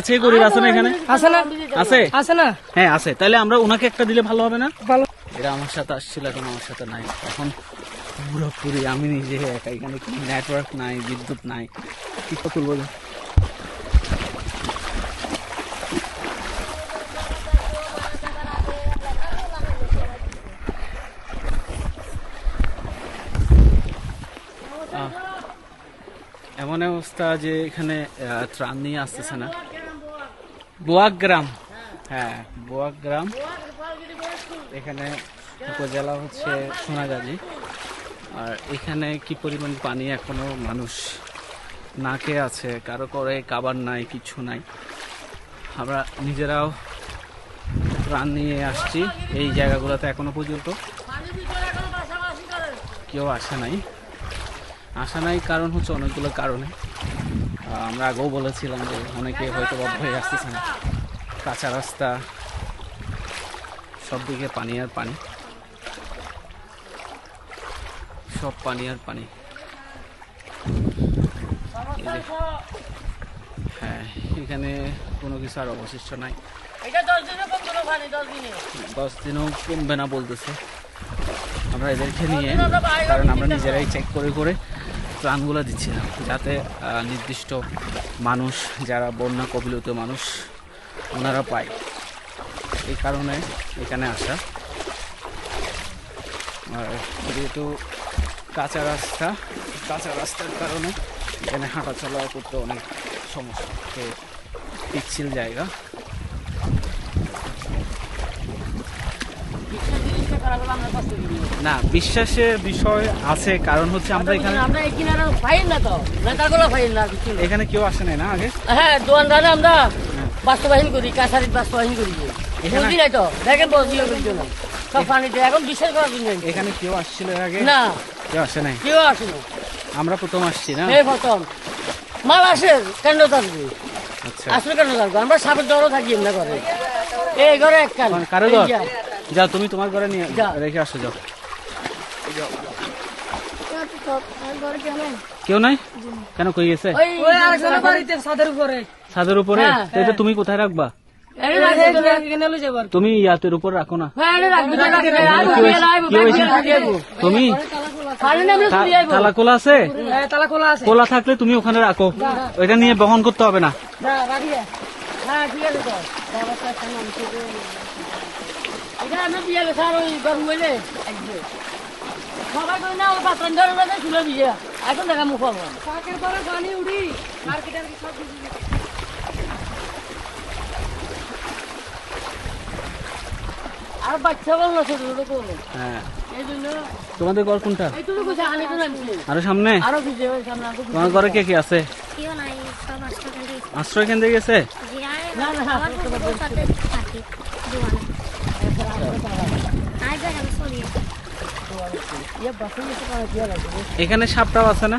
আছে গরিব আছে না এখানে? আছে না? আছে? আছে না? হ্যাঁ আছে। তাহলে আমরা ওনাকে একটা দিলে ভালো হবে না? ভালো। এরা আমার সাথে আসছিল এখন আমার সাথে নাই। এখন পুরোপুরি আমি নিজে একা এখানে কোনো নেটওয়ার্ক নাই বিদ্যুৎ নাই। কি করব? এমন অবস্থা যে এখানে ত্রাণ নিয়ে আসতেছে না। বোয়াগ্রাম। হ্যাঁ বোয়াগ্রাম। এখানে উপজেলা হচ্ছে সোনাগাজী। আর এখানে কি পরিমাণ পানি এখনও মানুষ নাকে আছে? কারও করে কাবার নাই, কিছু নাই। আমরা নিজেরাও প্রাণ নিয়ে আসছি। এই জায়গাগুলোতে এখনও পর্যন্ত কেউ আসে নাই। আসা নাই কারণ হচ্ছে অনেকগুলো কারণে। আমরা আগেও বলেছিলাম যে অনেকে হয়তো বা ভয়ে আসতেছে না। কাঁচা রাস্তা সব দিকে পানি আর পানি। সব পানি আর পানি। হ্যাঁ এখানে কোনো কিছু আর অবশিষ্ট নাই। দশ দিনও কমবে না বলতেছে। আমরা এদেরকে নিয়ে কারণ আমরা নিজেরাই চেক করে করে ত্রাণগুলো দিচ্ছিলাম যাতে নির্দিষ্ট মানুষ যারা বন্যা কবিলত মানুষ, ওনারা পায়। এই কারণে এখানে আসা। আর যেহেতু কাঁচা রাস্তা, কাঁচা রাস্তার কারণে এখানে হাঁটা চলা করতে অনেক সমস্যা। পিচ্ছিল জায়গা। না বিশ্বাসের বিষয় আছে কারণ হচ্ছে আমরা এখানে আমরা এই কিনারে ফাইন না তো। নেতাগুলো ফাইন না এখানে কেউ আসে নাই না আগে? হ্যাঁ দোকানদারে আমরা বাস্তবায়ন করি কাছারিত বাস্তবায়ন করি। এখানে- বুঝি তো? দেখেন বসিও কিন্তু না সব পানিতে এখন বিশ্বাস করার জন্য। এখানে কেউ আসছিল এর আগে? না। কেউ আসে নাই? কেউ আসেনি আমরা প্রথম আসছি না? এই প্রথম। মাল আসে কেন থাকবে। আচ্ছা। আসলে কেন থাকবে। আমরা সাপের দরও থাকি এমনি করে। এই ঘরে এক কান কার-। যাও তুমি তোমার ঘরে নিয়ে যা। রেখে আসো যাও। কেউ নাই? কেন কই গেছে? ওই আরেকজনের বাড়িতে ছাদের উপরে। হ্যাঁ, তো এটা তুমি কোথায় রাখবা? তুমি ইয়াতের উপর রাখো না। হ্যাঁ তুমি তালা খোলা আছে? হ্যাঁ খোলা থাকলে তুমি ওখানে রাখো। ওইটা নিয়ে বহন করতে হবে না। এখন দেখা মুখ পাবো পাকের পরে পানি উড়ি মার্কেট আর সব আর বাচ্চা বলল ছোট ছোট করল হ্যাঁ। এই জন্য তোমাদের ঘর কোনটা? আরও সামনে? আরও কিছু সামনে আরও কিছু তোমার ঘরে কে কে আছে? আশ্রয় কেন্দ্রে গেছে এখানে সাপটাও আছে না?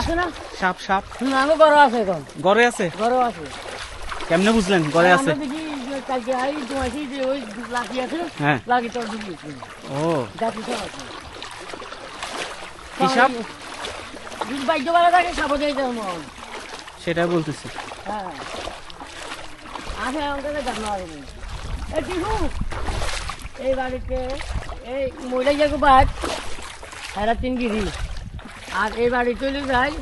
আছে না সাপ সাপ। আমি বড় আছে এখন ঘরে আছে? বড় আছে কেমনে বুঝলেন? ঘরে আছে। আমরা দেখি যে কালকে আই তোমাকে যে ওই লাঠি আছে হ্যাঁ। ও। কি সাপ? সেটাই বলতেছি। হ্যাঁ আছে আমাকে জানো আর এই বাড়িতে এই মহিলা যাকে বাদ এরা তিন গিরি। আর এই বাড়ি চলে যায়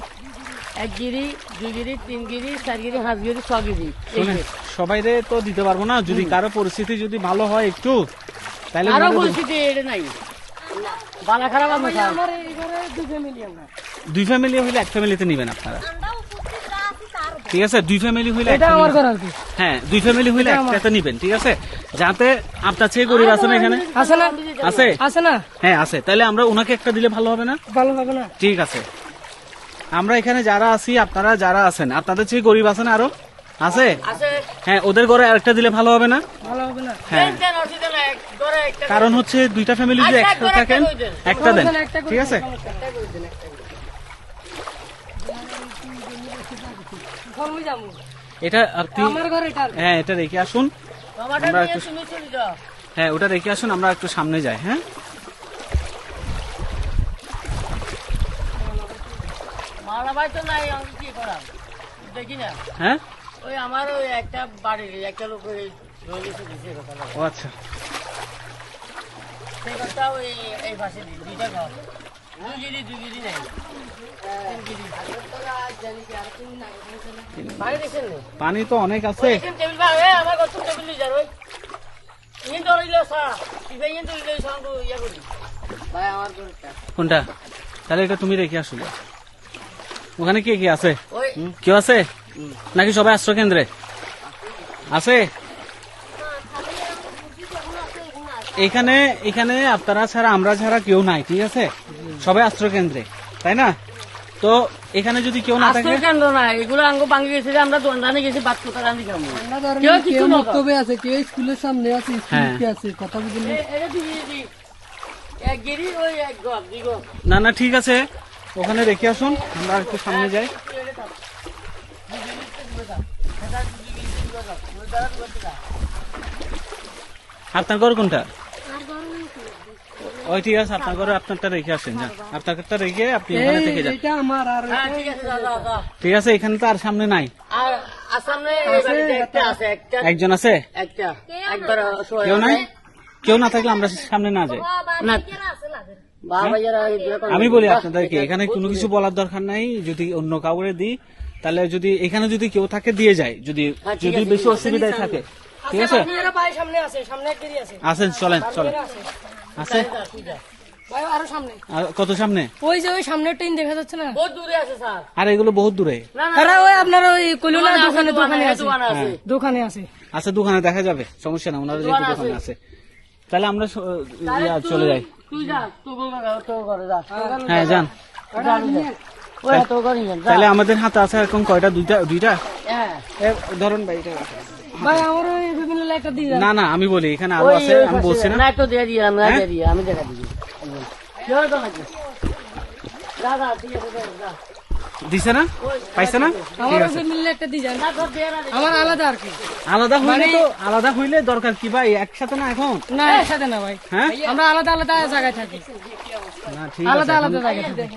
এক গিরি দুই গিরি তিন গিরি চার গিরি পাঁচ গিরি ছ গিরি। সবাই তো দিতে পারব না। যদি কারও পরিস্থিতি যদি ভালো হয় একটু তাহলে আরও পরিস্থিতি এটা নাই। বালা খারাপ আমার আমার দুই ফ্যামিলি আমরা। দুই ফ্যামিলি হইলে এক ফ্যামিলিতে নিবেন আপনারা। ঠিক আছে? দুই ফ্যামিলি হইলে এটা আমার ঘর আর কি। হ্যাঁ দুই ফ্যামিলি হইলে একসাথে নিবেন ঠিক আছে? যাতে আপনার চেয়ে গরিব আছে না এখানে। আছে না? আছে? আছে না? হ্যাঁ আছে। তাহলে আমরা ওনাকে একটা দিলে ভালো হবে না? ভালো হবে না। ঠিক আছে। আমরা এখানে যারা আছি আপনারা যারা আছেন আপনাদের চেয়ে গরিব আছেন আরও? আছে? হ্যাঁ ওদের ঘরে আরেকটা দিলে ভালো হবে না? ভালো হবে না। হ্যাঁ। দেন, অসুবিধা নাই, এক ঘরে একটা কারণ হচ্ছে দুইটা ফ্যামিলি যদি আচ্ছা, একসাথে একটা থাকেন একটা দেন। ঠিক আছে একটা করে দেন, একটা করে দেন। কমই যাব। এটা আপনি হ্যাঁ এটা রেখে আসুন। আমরা একটু- হ্যাঁ ওটা রেখে আসুন আমরা একটু সামনে যাই হ্যাঁ? হ্যাঁ? ওই আমার ওই একটা বাড়ির একটা লোক। ও আচ্ছা। সেই কথা ওই এই পাশে দিই দুইটা ঘর। পানি তো অনেক আছে। ইয়া করি। ভাই আমার গরুটা কোনটা? তাহলে এটা তুমি রেখে আসলে ওখানে কে কে আছে? কেউ আছে? নাকি সবাই আশ্রয় কেন্দ্রে? আছে? এখানে এখানে আপনারা ছাড়া আমরা ছাড়া কেউ নাই ঠিক আছে? সবাই আশ্রয় কেন্দ্রে তাই না? তো এখানে যদি কেউ না থাকে আশ্রয় কেন্দ্র না এগুলো আঙ্গ ভাঙি গেছে যে আমরা দোকানে গেছি বাদ কোথা রান্ধি খাব কেউ কিছু বক্তব্যে আছে কেউ স্কুলের সামনে আছে হ্যাঁ। স্কুলে আছে কথা বুঝলি না না ঠিক আছে। ওখানে রেখে আসুন আমরা একটু সামনে যাই। আপনার ঘর কোনটা? ওই ঠিক আছে আপনার ঘরে আপনারটা রেখে আসেন যান। আপনারটা রেখে আপনি থেকে যান। হ্যাঁ ঠিক আছে এখানে তো আর সামনে নাই। একজন আছে? কেউ নাই? কেউ না থাকলে আমরা সামনে না যাই। দুটো আমি বলি আপনাদেরকে এখানে কোনো কিছু বলার দরকার নাই। যদি অন্য কাউরে দিই তাহলে যদি এখানে যদি কেউ থাকে দিয়ে যায়। যদি হ্যাঁ, যদি বেশি অসুবিধায় থাকে। ঠিক গিরি আছে? আসেন চলেন চলেন। আছে? ভাই আরও সামনে। আর কত সামনে? ওই যে ওই সামনের ট্রেন দেখা যাচ্ছে না? বহুত দূরে আছে স্যার। আর এগুলো বহুত দূরে। না ওই আপনার ওই কলিনা দোকানে দোকানে আছে। দোকানে আছে। হ্যাঁ। দোকানে আছে। আচ্ছা দোকানে দেখা যাবে। সমস্যা না ওনারা যেহেতু দোকানে আছে। তাহলে আমরা চলে যাই। তুই যা তুই বল না তো করে যা। হ্যাঁ। যান। তাহলে আমাদের হাতে আছে এখন কয়টা? দুইটা? দুইটা? হ্যাঁ। ধরুন ভাই এটা ভাই আমার একটা দিয়ে না না আমি বলি এখানে আরও আছে আমি বলছি না। না তো দিয়ে দিই আমি হ্যাঁ? দিয়ে দিই আমি দেখা দিই দিছে না? পাইছে না? আমার একটা না না আলাদা আর কি। আলাদা হইলে তো আলাদা হইলে দরকার কি ভাই? একসাথে না এখন? না একসাথে না ভাই। হ্যাঁ? আমরা আলাদা আলাদা জায়গায় থাকি। না ঠিক আলাদা আছে আলাদা জায়গায় থাকি।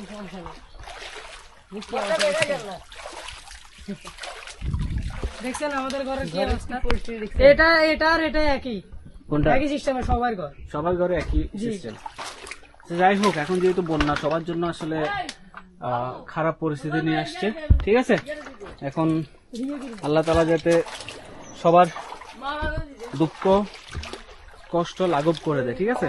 দেখছেন আমাদের ঘরের কি অবস্থা? এটা এটা আর এটা একই। কোনটা? একই সিস্টেমে সবার ঘর। সবার ঘরে একই সিস্টেম যাই হোক এখন যেহেতু বন্যা সবার জন্য আসলে খারাপ পরিস্থিতি নিয়ে আসছে। ঠিক আছে? এখন আল্লাহ তালা যাতে সবার দুঃখ কষ্ট লাঘব করে দেয় ঠিক আছে?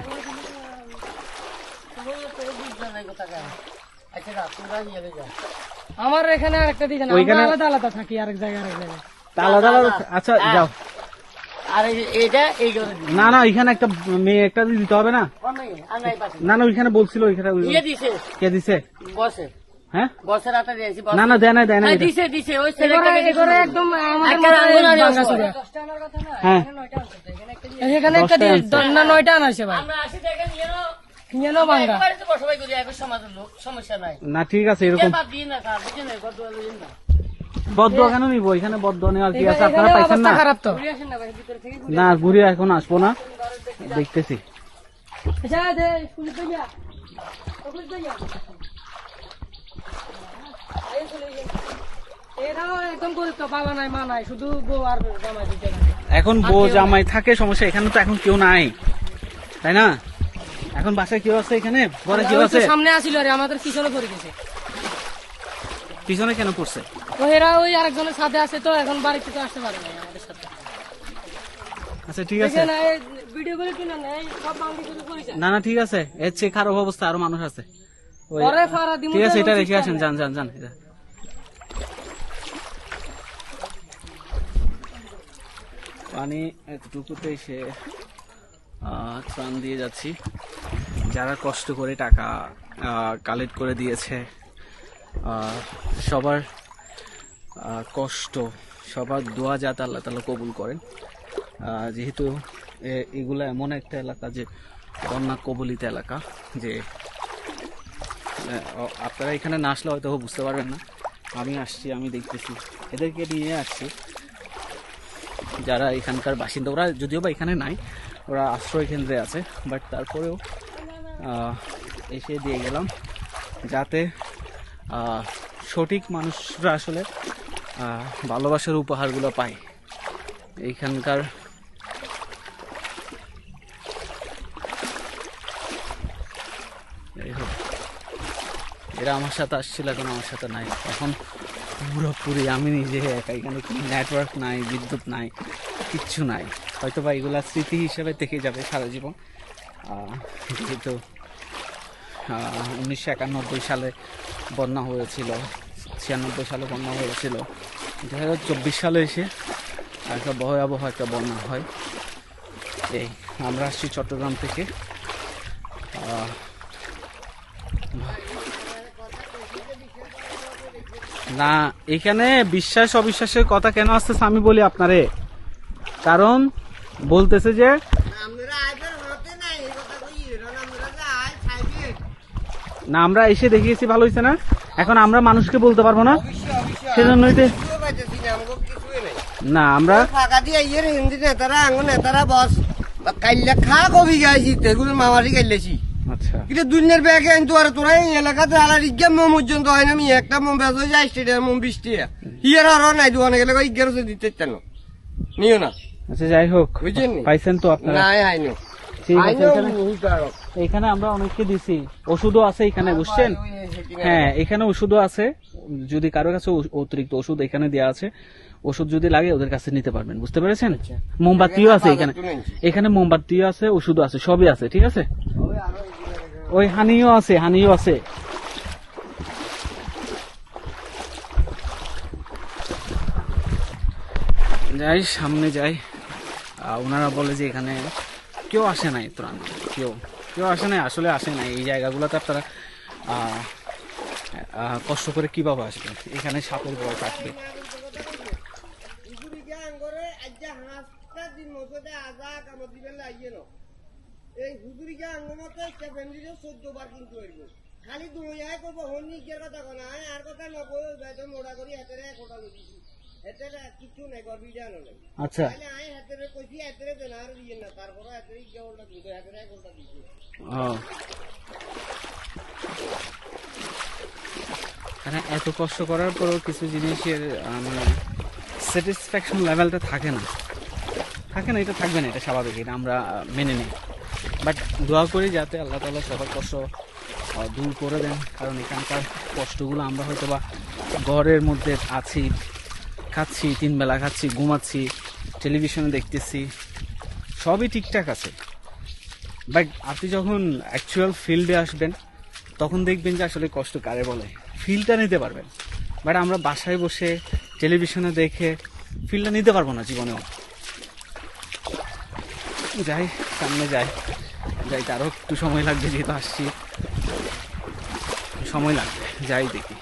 আমার এখানে আরেকটা দিয়ে যান আমরা আলাদা আলাদা থাকি আরেক জায়গায় আরেক জায়গায় আলাদা আচ্ছা যাও। আর এই- এই না না ওইখানে একটা মেয়ে একটা দিতে হবে না? না না ওইখানে বলছিল ওইখানে দিছে। কে দিছে? বসে। হ্যাঁ? দেয় দেয় হ্যাঁ, ওই একদম। হ্যাঁ। এখানে একটা নয়টা আনাইছে ভাই। না ঠিক আছে এরকম কেন নিবো? এখানে বদ্ধ নেওয়ার কি আছে? আপনারা পাইছেন না? খারাপ তো। না ঘুরে এখন আসব না। দেখতেছি। বউ জামাই এখন বউ জামাই থাকে সমস্যা এখানে তো এখন কেউ নাই। তাই না? এখন বাসায় কেউ আছে এখানে? ঘরে কেউ আছে? সামনে আসিল আরে আমাদের পিছনে পড়ে গেছে। পিছনে কেন পড়ছে? এরা ওই আরেকজনের সাথে আছে তো এখন বাড়িতে তো আসতে পারে না আমাদের সাথে। আচ্ছা ঠিক আছে। না ভিডিও করে কিনা এই সব বাউন্ডি করে পড়ে না না ঠিক আছে। এর চেয়ে খারাপ অবস্থা আরও মানুষ আছে। ওই- ফারা দিমু ঠিক আছে এটা রেখে আসেন যান যান যান এটা। পানি এতটুকুতে এসে আহ, ত্রাণ দিয়ে যাচ্ছি। যারা কষ্ট করে টাকা কালেক্ট করে দিয়েছে আহ, সবার কষ্ট, সবার দোয়া যাতে আল্লাহ তালা কবুল করেন। যেহেতু এগুলো এমন একটা এলাকা যে বন্যা কবলিত এলাকা যে আপনারা এখানে না আসলে হয়তো বুঝতে পারবেন না। আমি আসছি, আমি দেখতেছি। এদেরকে নিয়ে আসছি। যারা এখানকার বাসিন্দা, ওরা যদিও বা এখানে নাই, ওরা আশ্রয় কেন্দ্রে আছে বাট তারপরেও এসে দিয়ে গেলাম। যাতে সঠিক মানুষরা আসলে ভালোবাসার উপহারগুলো পাই। এইখানকার এরা আমার সাথে আসছিল, এখন আমার সাথে নাই। এখন পুরোপুরি আমি নিজে একা এখানে কোনো নেটওয়ার্ক নাই, বিদ্যুৎ নাই, কিচ্ছু নাই। হয়তো বা এগুলা স্মৃতি হিসেবে থেকে যাবে সারা জীবন। যেহেতু উনিশশো একানব্বই সালে বন্যা হয়েছিল ছিয়ানব্বই সালে বন্যা হয়েছিল। দু হাজার চব্বিশ সালে এসে একটা ভয়াবহ একটা বন্যা হয়। এই, আমরা আসছি চট্টগ্রাম থেকে। না, এখানে বিশ্বাস, অবিশ্বাসের কথা কেন আসতেছে আমি বলি আপনারে। কারণ বলতেছে যে না, আমরা এসে দেখিয়েছি ভালো হয়েছে না? এখন আমরা মানুষকে বলতে পারব না। সেজন্যই তো না আমরা ফাঁকা দিয়ে ইয়ের হিন্দি নেতারা নেতারা বস কাইল্লা খা কবি গাইছি তেগুলো মামারি কাইলেছি। আচ্ছা। কিন্তু দুনিয়ার ব্যাগে কিন্তু আর তোরা এই এলাকাতে আলার ইজ্ঞা মোম পর্যন্ত হয় না আমি একটা মোম বেচ হয়ে যায় স্টেডিয়াম মোম বৃষ্টি হিয়ার আর নাই দোকানে গেলে ইজ্ঞারো দিতে চান? নিও না। আচ্ছা যাই হোক বুঝছেন পাইছেন তো আপনারা। নাই হাইনো ঠিক আছে এখানে আমরা অনেককে দিছি। ওষুধও আছে এখানে বুঝছেন? ওই হ্যাঁ এখানে ওষুধও আছে। যদি কারও কাছে অতিরিক্ত ওষুধ এখানে দেওয়া আছে ওষুধ যদি লাগে ওদের কাছে নিতে পারবেন বুঝতে পেরেছেন? মোমবাতিও আছে এখানে। এখানে মোমবাতিও আছে ওষুধও আছে সবই আছে ঠিক আছে? ওই হানিও আছে হানিও আছে। যাই সামনে যাই। ওনারা বলে যে এখানে কেউ আসে নাই ত্রাণ কেউ কেউ আসে নাই, আসলে আসে নাই। এই জায়গাগুলোতে আপনারা কষ্ট করে কীভাবে আসবে এখানে সাপের ভয় থাকবে এই হুজুরিকে আঙ্গমতে একটা ফ্যামিলিতে চোদ্দ বার কিন্তু খালি নিজের কথা কোনা আর কথা বেদম মোড়া করি কোটা লইছি। হেতেরে আচ্ছা। এত কষ্ট করার পরেও কিছু জিনিসের মানে স্যাটিসফ্যাকশন লেভেলটা থাকে না। থাকে না এটা থাকবে না এটা স্বাভাবিক এটা আমরা মেনে নিই। বাট দোয়া করি যাতে আল্লাহ তালা সবার কষ্ট দূর করে দেন কারণ এখানকার কষ্টগুলো আমরা হয়তো বা ঘরের মধ্যে আছি। খাচ্ছি, তিন বেলা খাচ্ছি, ঘুমাচ্ছি টেলিভিশনে দেখতেছি, সবই ঠিকঠাক আছে। বাট আপনি যখন অ্যাকচুয়াল ফিল্ডে আসবেন, তখন দেখবেন যে আসলে কষ্ট কারে বলে? ফিলটা নিতে পারবেন। বাট আমরা বাসায় বসে টেলিভিশনে দেখে ফিলটা নিতে পারব না জীবনেও। যাই, সামনে যাই। যাই আরও একটু সময় লাগবে যেহেতু আসছি। সময় লাগবে, যাই দেখি।